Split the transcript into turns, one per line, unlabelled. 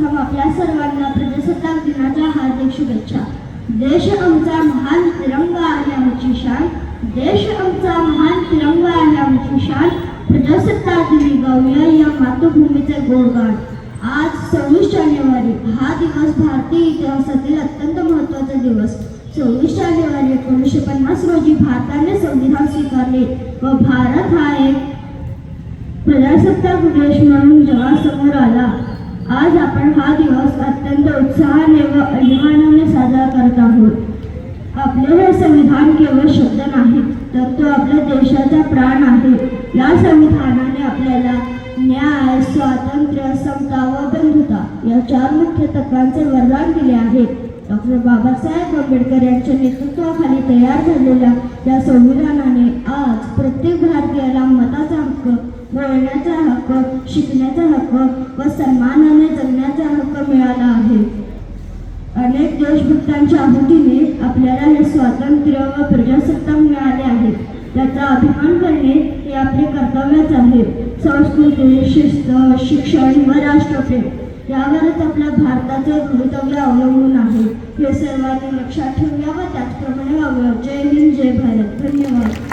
सर्वप्रथम आपल्या सर्वांना प्रजासत्ताक दिनाच्या हार्दिक शुभेच्छा. देश आमचा महान तिरंगा आहे आमची शान. देश आमचा महान तिरंगा आहे आमची शान. प्रजासत्ताक दिनी गाऊया या मातृभूमीचे गोडगाण आज सव्वीस जानेवारी हा दिवस भारतीय इतिहासातील अत्यंत महत्त्वाचा दिवस. सव्वीस जानेवारी एकोणीसशे पन्नास रोजी भारताने संविधान स्वीकारले व भारत हा एक प्रजासत्ताक देश म्हणून जगासमोर आला. आज आपण हा दिवस अत्यंत उत्साहाने व अभिमानाने साजरा करत आहोत. आपले हे संविधान केवळ शब्द नाही तर तो आपल्या देशाचा प्राण आहे. या संविधानाने आपल्याला न्याय स्वातंत्र्य समता व बंधुता या चार मुख्य तत्वांचे वरदान दिले आहे. डॉक्टर बाबासाहेब आंबेडकर यांच्या नेतृत्वाखाली तयार झालेल्या या संविधानाने आज प्रत्येक भारतीयाला मताचा हक्क बोलण्याचा हक्क शिकण्याचा हक्क व सन्मान जगण्याचा हक्क मिळाला आहे अनेक देशभक्तांच्या आहुतीने आपल्याला हे स्वातंत्र्य व प्रजासत्ताक मिळाले आहे. त्याचा अभिमान करणे हे आपले कर्तव्यच आहे. संस्कृती शिस्त शिक्षण व राष्ट्रप्रेम यावरच आपल्या भारताचे भवितव्य अवलंबून आहे. हे सर्वांनी लक्षात ठेवूया व त्याचप्रमाणे वागूया जय हिंद जय भारत. धन्यवाद.